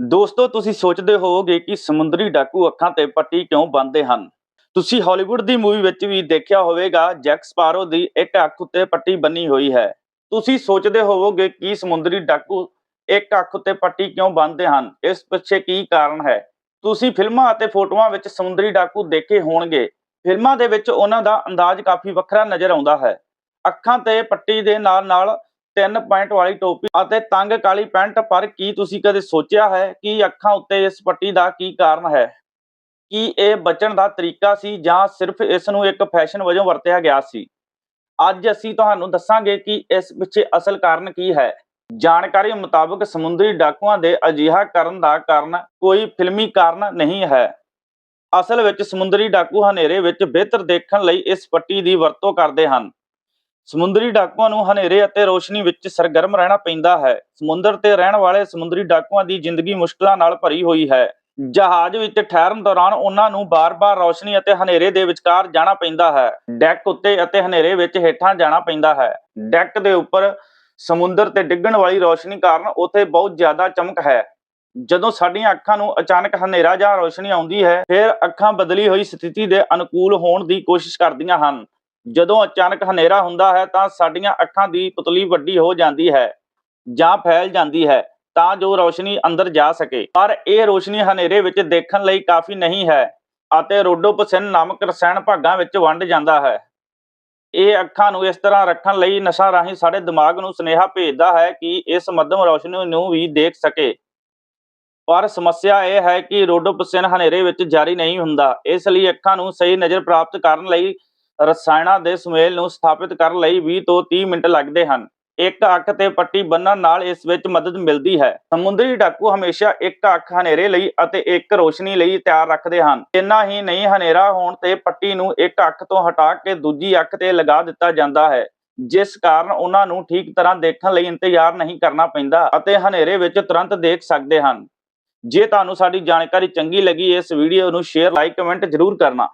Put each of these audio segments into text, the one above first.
ਦੋਸਤੋ, ਤੁਸੀਂ ਸੋਚਦੇ ਹੋਵੋਗੇ ਕਿ ਸਮੁੰਦਰੀ ਡਾਕੂ ਅੱਖਾਂ ਤੇ ਪੱਟੀ ਕਿਉਂ ਬੰਨ੍ਹਦੇ ਹਨ? ਤੁਸੀਂ ਹਾਲੀਵੁੱਡ ਦੀ ਮੂਵੀ ਵਿੱਚ ਵੀ ਦੇਖਿਆ ਹੋਵੇਗਾ, ਜੈਕ ਸਪਾਰੋ ਦੀ ਇੱਕ ਅੱਖ ਉੱਤੇ ਪੱਟੀ ਬੰਨੀ ਹੋਈ ਹੈ। ਤੁਸੀਂ ਸੋਚਦੇ ਹੋਵੋਗੇ ਕਿ ਸਮੁੰਦਰੀ ਡਾਕੂ ਇੱਕ ਅੱਖ ਉੱਤੇ ਪੱਟੀ ਕਿਉਂ ਬੰਨ੍ਹਦੇ ਹਨ? ਇਸ ਪਿੱਛੇ ਕੀ ਕਾਰਨ ਹੈ? ਤੁਸੀਂ ਫਿਲਮਾਂ ਅਤੇ ਫੋਟੋਆਂ ਵਿੱਚ ਸਮੁੰਦਰੀ ਡਾਕੂ ਦੇਖੇ ਹੋਣਗੇ। ਫਿਲਮਾਂ ਦੇ ਵਿੱਚ ਉਹਨਾਂ ਦਾ ਅੰਦਾਜ਼ ਕਾਫੀ ਵੱਖਰਾ ਨਜ਼ਰ ਆਉਂਦਾ ਹੈ। ਅੱਖਾਂ ਤੇ ਪੱਟੀ ਦੇ ਨਾਲ ਨਾਲ ਤਿੰਨ ਪੁਆਇੰਟ ਵਾਲੀ ਟੋਪੀ ਅਤੇ ਤੰਗ ਕਾਲੀ ਪੈਂਟ, ਪਰ ਕੀ ਤੁਸੀਂ ਕਦੇ ਸੋਚਿਆ ਹੈ ਕਿ ਅੱਖਾਂ ਉੱਤੇ ਇਸ ਪੱਟੀ ਦਾ ਕੀ ਕਾਰਨ ਹੈ? ਕੀ ਇਹ ਬਚਣ ਦਾ ਤਰੀਕਾ ਸੀ ਜਾਂ ਸਿਰਫ ਇਸ ਨੂੰ ਇੱਕ ਫੈਸ਼ਨ ਵਜੋਂ ਵਰਤਿਆ ਗਿਆ ਸੀ? ਅੱਜ ਅਸੀਂ ਤੁਹਾਨੂੰ ਦੱਸਾਂਗੇ ਕਿ ਇਸ ਪਿੱਛੇ ਅਸਲ ਕਾਰਨ ਕੀ ਹੈ। ਜਾਣਕਾਰੀ ਮੁਤਾਬਕ ਸਮੁੰਦਰੀ ਡਾਕੂਆਂ ਦੇ ਅਜਿਹਾ ਕਰਨ ਦਾ ਕਾਰਨ ਕੋਈ ਫਿਲਮੀ ਕਾਰਨ ਨਹੀਂ ਹੈ। ਅਸਲ ਵਿੱਚ ਸਮੁੰਦਰੀ ਡਾਕੂ ਹਨੇਰੇ ਵਿੱਚ ਬਿਹਤਰ ਦੇਖਣ ਲਈ ਇਸ ਪੱਟੀ ਦੀ ਵਰਤੋਂ ਕਰਦੇ ਹਨ। ਸਮੁੰਦਰੀ ਡਾਕੂਆਂ ਨੂੰ ਹਨੇਰੇ ਅਤੇ ਰੋਸ਼ਨੀ ਵਿੱਚ ਸਰਗਰਮ ਰਹਿਣਾ ਪੈਂਦਾ ਹੈ। ਸਮੁੰਦਰ ਤੇ ਰਹਿਣ ਵਾਲੇ ਸਮੁੰਦਰੀ ਡਾਕੂਆਂ ਦੀ ਜ਼ਿੰਦਗੀ ਮੁਸ਼ਕਲਾਂ ਨਾਲ ਭਰੀ ਹੋਈ ਹੈ। ਜਹਾਜ਼ ਵਿੱਚ ਠਹਿਰਨ ਦੌਰਾਨ ਉਹਨਾਂ ਨੂੰ ਬਾਰ-ਬਾਰ ਰੌਸ਼ਨੀ ਅਤੇ ਹਨੇਰੇ ਦੇ ਵਿਚਕਾਰ ਜਾਣਾ ਪੈਂਦਾ ਹੈ। ਡੈਕ ਉੱਤੇ ਅਤੇ ਹਨੇਰੇ ਵਿੱਚ ਹੇਠਾਂ ਜਾਣਾ ਪੈਂਦਾ ਹੈ। ਡੈਕ ਦੇ ਉੱਪਰ ਸਮੁੰਦਰ ਤੇ ਡਿੱਗਣ ਵਾਲੀ ਰੌਸ਼ਨੀ ਕਾਰਨ ਉੱਥੇ ਬਹੁਤ ਜ਼ਿਆਦਾ ਚਮਕ ਹੈ। ਜਦੋਂ ਸਾਡੀਆਂ ਅੱਖਾਂ ਨੂੰ ਅਚਾਨਕ ਹਨੇਰਾ ਜਾਂ ਰੋਸ਼ਨੀ ਆਉਂਦੀ ਹੈ, ਫਿਰ ਅੱਖਾਂ ਬਦਲੀ ਹੋਈ ਸਥਿਤੀ ਦੇ ਅਨੁਕੂਲ ਹੋਣ ਦੀ ਕੋਸ਼ਿਸ਼ ਕਰਦੀਆਂ ਹਨ। ਜਦੋਂ ਅਚਾਨਕ ਹਨੇਰਾ ਹੁੰਦਾ ਹੈ ਤਾਂ ਸਾਡੀਆਂ ਅੱਖਾਂ ਦੀ ਪੁਤਲੀ ਵੱਡੀ ਹੋ ਜਾਂਦੀ ਹੈ ਜਾਂ ਫੈਲ ਜਾਂਦੀ ਹੈ ਤਾਂ ਜੋ ਰੋਸ਼ਨੀ ਅੰਦਰ ਜਾ ਸਕੇ। ਪਰ ਇਹ ਰੋਸ਼ਨੀ ਹਨੇਰੇ ਵਿੱਚ ਦੇਖਣ ਲਈ ਕਾਫੀ ਨਹੀਂ ਹੈ ਅਤੇ ਰੋਡੋਪਸਿਨ ਨਾਮਕ ਰਸਾਇਣ ਭਾਗਾਂ ਵਿੱਚ ਵੰਡ ਜਾਂਦਾ ਹੈ। ਇਹ ਅੱਖਾਂ ਨੂੰ ਇਸ ਤਰ੍ਹਾਂ ਰੱਖਣ ਲਈ ਨਸ਼ਾ ਰਾਹੀਂ ਸਾਡੇ ਦਿਮਾਗ ਨੂੰ ਸੁਨੇਹਾ ਭੇਜਦਾ ਹੈ ਕਿ ਇਸ ਮੱਧਮ ਰੋਸ਼ਨੀ ਨੂੰ ਵੀ ਦੇਖ ਸਕੇ। ਪਰ ਸਮੱਸਿਆ ਇਹ ਹੈ ਕਿ ਰੋਡੋਪਸਿਨ ਹਨੇਰੇ ਵਿੱਚ ਜਾਰੀ ਨਹੀਂ ਹੁੰਦਾ, ਇਸ ਲਈ ਅੱਖਾਂ ਨੂੰ ਸਹੀ ਨਜ਼ਰ ਪ੍ਰਾਪਤ ਕਰਨ ਲਈ ਰਸਾਇਣਾਂ ਦੇ ਸੁਮੇਲ ਨੂੰ ਸਥਾਪਿਤ ਕਰਨ ਲਈ 20 ਤੋਂ 30 ਮਿੰਟ ਲੱਗਦੇ ਹਨ। ਇੱਕ ਅੱਖ ਤੇ ਪੱਟੀ ਬੰਨਣ ਨਾਲ ਇਸ ਵਿੱਚ ਮਦਦ ਮਿਲਦੀ ਹੈ। ਸਮੁੰਦਰੀ ਡਾਕੂ ਹਮੇਸ਼ਾ ਇੱਕ ਅੱਖ ਹਨੇਰੇ ਲਈ ਅਤੇ ਇੱਕ ਰੋਸ਼ਨੀ ਲਈ ਤਿਆਰ ਰੱਖਦੇ ਹਨ। ਇੰਨਾ ਹੀ ਨਹੀਂ ਹਨੇਰਾ ਹੋਣ ਤੇ ਪੱਟੀ ਨੂੰ ਇੱਕ ਅੱਖ ਤੋਂ ਹਟਾ ਕੇ ਦੂਜੀ ਅੱਖ ਤੇ ਲਗਾ ਦਿੱਤਾ ਜਾਂਦਾ ਹੈ, ਜਿਸ ਕਾਰਨ ਉਹਨਾਂ ਨੂੰ ਠੀਕ ਤਰ੍ਹਾਂ ਦੇਖਣ ਲਈ ਇੰਤਜ਼ਾਰ ਨਹੀਂ ਕਰਨਾ ਪੈਂਦਾ ਅਤੇ ਹਨੇਰੇ ਵਿੱਚ ਤੁਰੰਤ ਦੇਖ ਸਕਦੇ ਹਨ। ਜੇ ਤੁਹਾਨੂੰ ਸਾਡੀ ਜਾਣਕਾਰੀ ਚੰਗੀ ਲੱਗੀ, ਇਸ ਵੀਡੀਓ ਨੂੰ ਸ਼ੇਅਰ, ਲਾਈਕ, ਕਮੈਂਟ ਜ਼ਰੂਰ ਕਰਨਾ।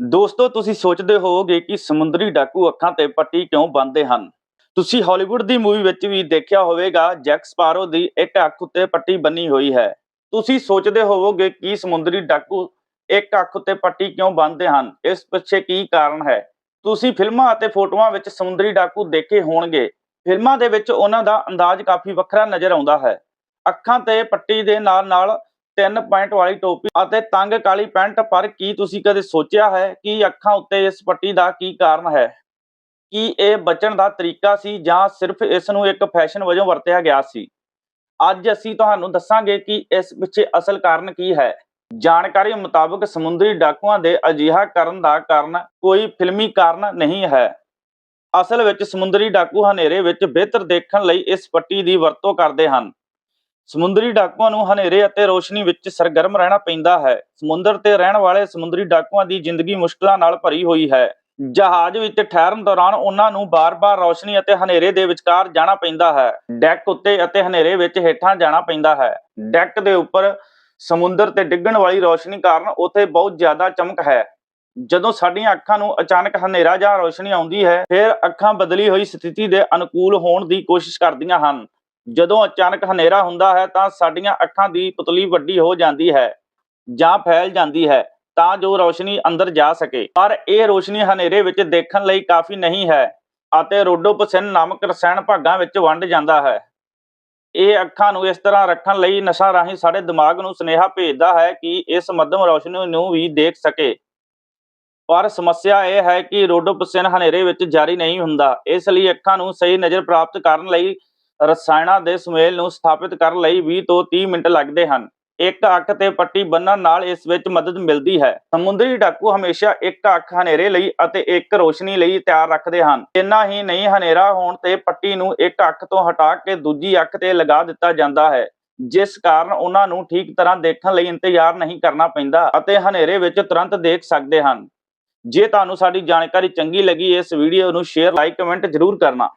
ਦੋਸਤੋ, ਤੁਸੀਂ ਸੋਚਦੇ ਹੋਵੋਗੇ ਕਿ ਸਮੁੰਦਰੀ ਡਾਕੂ ਅੱਖਾਂ ਤੇ ਪੱਟੀ ਕਿਉਂ ਬੰਨ੍ਹਦੇ ਹਨ? ਤੁਸੀਂ ਹਾਲੀਵੁੱਡ ਦੀ ਮੂਵੀ ਵਿੱਚ ਵੀ ਦੇਖਿਆ ਹੋਵੇਗਾ, ਜੈਕ ਸਪਾਰੋ ਦੀ ਇੱਕ ਅੱਖ ਉੱਤੇ ਪੱਟੀ ਬੰਨੀ ਹੋਈ ਹੈ। ਤੁਸੀਂ ਸੋਚਦੇ ਹੋਵੋਗੇ ਕਿ ਸਮੁੰਦਰੀ ਡਾਕੂ ਇੱਕ ਅੱਖ ਉੱਤੇ ਪੱਟੀ ਕਿਉਂ ਬੰਨ੍ਹਦੇ ਹਨ? ਇਸ ਪਿੱਛੇ ਕੀ ਕਾਰਨ ਹੈ? ਤੁਸੀਂ ਫਿਲਮਾਂ ਅਤੇ ਫੋਟੋਆਂ ਵਿੱਚ ਸਮੁੰਦਰੀ ਡਾਕੂ ਦੇਖੇ ਹੋਣਗੇ। ਫਿਲਮਾਂ ਦੇ ਵਿੱਚ ਉਹਨਾਂ ਦਾ ਅੰਦਾਜ਼ ਕਾਫੀ ਵੱਖਰਾ ਨਜ਼ਰ ਆਉਂਦਾ ਹੈ। ਅੱਖਾਂ ਤੇ ਪੱਟੀ ਦੇ ਨਾਲ ਨਾਲ ਤਿੰਨ ਪੁਆਇੰਟ ਵਾਲੀ ਟੋਪੀ ਅਤੇ ਤੰਗ ਕਾਲੀ ਪੈਂਟ, ਪਰ ਕੀ ਤੁਸੀਂ ਕਦੇ ਸੋਚਿਆ ਹੈ ਕਿ ਅੱਖਾਂ ਉੱਤੇ ਇਸ ਪੱਟੀ ਦਾ ਕੀ ਕਾਰਨ ਹੈ? ਕੀ ਇਹ ਬਚਣ ਦਾ ਤਰੀਕਾ ਸੀ ਜਾਂ ਸਿਰਫ ਇਸ ਨੂੰ ਇੱਕ ਫੈਸ਼ਨ ਵਜੋਂ ਵਰਤਿਆ ਗਿਆ ਸੀ? ਅੱਜ ਅਸੀਂ ਤੁਹਾਨੂੰ ਦੱਸਾਂਗੇ ਕਿ ਇਸ ਪਿੱਛੇ ਅਸਲ ਕਾਰਨ ਕੀ ਹੈ। ਜਾਣਕਾਰੀ ਮੁਤਾਬਕ ਸਮੁੰਦਰੀ ਡਾਕੂਆਂ ਦੇ ਅਜਿਹਾ ਕਰਨ ਦਾ ਕਾਰਨ ਕੋਈ ਫਿਲਮੀ ਕਾਰਨ ਨਹੀਂ ਹੈ। ਅਸਲ ਵਿੱਚ ਸਮੁੰਦਰੀ ਡਾਕੂ ਹਨੇਰੇ ਵਿੱਚ ਬਿਹਤਰ ਦੇਖਣ ਲਈ ਇਸ ਪੱਟੀ ਦੀ ਵਰਤੋਂ ਕਰਦੇ ਹਨ। ਸਮੁੰਦਰੀ ਡਾਕੂਆਂ ਨੂੰ ਹਨੇਰੇ ਅਤੇ ਰੋਸ਼ਨੀ ਵਿੱਚ ਸਰਗਰਮ ਰਹਿਣਾ ਪੈਂਦਾ ਹੈ। ਸਮੁੰਦਰ ਤੇ ਰਹਿਣ ਵਾਲੇ ਸਮੁੰਦਰੀ ਡਾਕੂਆਂ ਦੀ ਜ਼ਿੰਦਗੀ ਮੁਸ਼ਕਲਾਂ ਨਾਲ ਭਰੀ ਹੋਈ ਹੈ। ਜਹਾਜ਼ ਵਿੱਚ ਠਹਿਰਨ ਦੌਰਾਨ ਉਹਨਾਂ ਨੂੰ ਬਾਰ-ਬਾਰ ਰੌਸ਼ਨੀ ਅਤੇ ਹਨੇਰੇ ਦੇ ਵਿਚਕਾਰ ਜਾਣਾ ਪੈਂਦਾ ਹੈ। ਡੈਕ ਉੱਤੇ ਅਤੇ ਹਨੇਰੇ ਵਿੱਚ ਹੇਠਾਂ ਜਾਣਾ ਪੈਂਦਾ ਹੈ। ਡੈਕ ਦੇ ਉੱਪਰ ਸਮੁੰਦਰ ਤੇ ਡਿੱਗਣ ਵਾਲੀ ਰੌਸ਼ਨੀ ਕਾਰਨ ਉੱਥੇ ਬਹੁਤ ਜ਼ਿਆਦਾ ਚਮਕ ਹੈ। ਜਦੋਂ ਸਾਡੀਆਂ ਅੱਖਾਂ ਨੂੰ ਅਚਾਨਕ ਹਨੇਰਾ ਜਾਂ ਰੋਸ਼ਨੀ ਆਉਂਦੀ ਹੈ, ਫਿਰ ਅੱਖਾਂ ਬਦਲੀ ਹੋਈ ਸਥਿਤੀ ਦੇ ਅਨੁਕੂਲ ਹੋਣ ਦੀ ਕੋਸ਼ਿਸ਼ ਕਰਦੀਆਂ ਹਨ। ਜਦੋਂ ਅਚਾਨਕ ਹਨੇਰਾ ਹੁੰਦਾ ਹੈ ਤਾਂ ਸਾਡੀਆਂ ਅੱਖਾਂ ਦੀ ਪੁਤਲੀ ਵੱਡੀ ਹੋ ਜਾਂਦੀ ਹੈ ਜਾਂ ਫੈਲ ਜਾਂਦੀ ਹੈ ਤਾਂ ਜੋ ਰੋਸ਼ਨੀ ਅੰਦਰ ਜਾ ਸਕੇ। ਪਰ ਇਹ ਰੋਸ਼ਨੀ ਹਨੇਰੇ ਵਿੱਚ ਦੇਖਣ ਲਈ ਕਾਫੀ ਨਹੀਂ ਹੈ ਅਤੇ ਰੋਡੋਪਸਿਨ ਨਾਮਕ ਰਸਾਇਣ ਭਾਗਾਂ ਵਿੱਚ ਵੰਡ ਜਾਂਦਾ ਹੈ। ਇਹ ਅੱਖਾਂ ਨੂੰ ਇਸ ਤਰ੍ਹਾਂ ਰੱਖਣ ਲਈ ਨਸ਼ਾ ਰਾਹੀਂ ਸਾਡੇ ਦਿਮਾਗ ਨੂੰ ਸੁਨੇਹਾ ਭੇਜਦਾ ਹੈ ਕਿ ਇਸ ਮੱਧਮ ਰੋਸ਼ਨੀ ਨੂੰ ਵੀ ਦੇਖ ਸਕੇ। ਪਰ ਸਮੱਸਿਆ ਇਹ ਹੈ ਕਿ ਰੋਡੋਪਸਿਨ ਹਨੇਰੇ ਵਿੱਚ ਜਾਰੀ ਨਹੀਂ ਹੁੰਦਾ, ਇਸ ਲਈ ਅੱਖਾਂ ਨੂੰ ਸਹੀ ਨਜ਼ਰ ਪ੍ਰਾਪਤ ਕਰਨ ਲਈ ਰਸਾਇਣਾਂ ਦੇ ਸੁਮੇਲ ਨੂੰ ਸਥਾਪਿਤ ਕਰਨ ਲਈ 20 ਤੋਂ 30 ਮਿੰਟ ਲੱਗਦੇ ਹਨ। ਇੱਕ ਅੱਖ ਤੇ ਪੱਟੀ ਬੰਨਣ ਨਾਲ ਇਸ ਵਿੱਚ ਮਦਦ ਮਿਲਦੀ ਹੈ। ਸਮੁੰਦਰੀ ਡਾਕੂ ਹਮੇਸ਼ਾ ਇੱਕ ਅੱਖ ਹਨੇਰੇ ਲਈ ਅਤੇ ਇੱਕ ਰੋਸ਼ਨੀ ਲਈ ਤਿਆਰ ਰੱਖਦੇ ਹਨ। ਇੰਨਾ ਹੀ ਨਹੀਂ, ਹਨੇਰਾ ਹੋਣ ਤੇ ਪੱਟੀ ਨੂੰ ਇੱਕ ਅੱਖ ਤੋਂ ਹਟਾ ਕੇ ਦੂਜੀ ਅੱਖ ਤੇ ਲਗਾ ਦਿੱਤਾ ਜਾਂਦਾ ਹੈ, ਜਿਸ ਕਾਰਨ ਉਹਨਾਂ ਨੂੰ ਠੀਕ ਤਰ੍ਹਾਂ ਦੇਖਣ ਲਈ ਇੰਤਜ਼ਾਰ ਨਹੀਂ ਕਰਨਾ ਪੈਂਦਾ ਅਤੇ ਹਨੇਰੇ ਵਿੱਚ ਤੁਰੰਤ ਦੇਖ ਸਕਦੇ ਹਨ। ਜੇ ਤੁਹਾਨੂੰ ਸਾਡੀ ਜਾਣਕਾਰੀ ਚੰਗੀ ਲੱਗੀ, ਇਸ ਵੀਡੀਓ ਨੂੰ ਸ਼ੇਅਰ, ਲਾਈਕ, ਕਮੈਂਟ ਜ਼ਰੂਰ ਕਰਨਾ।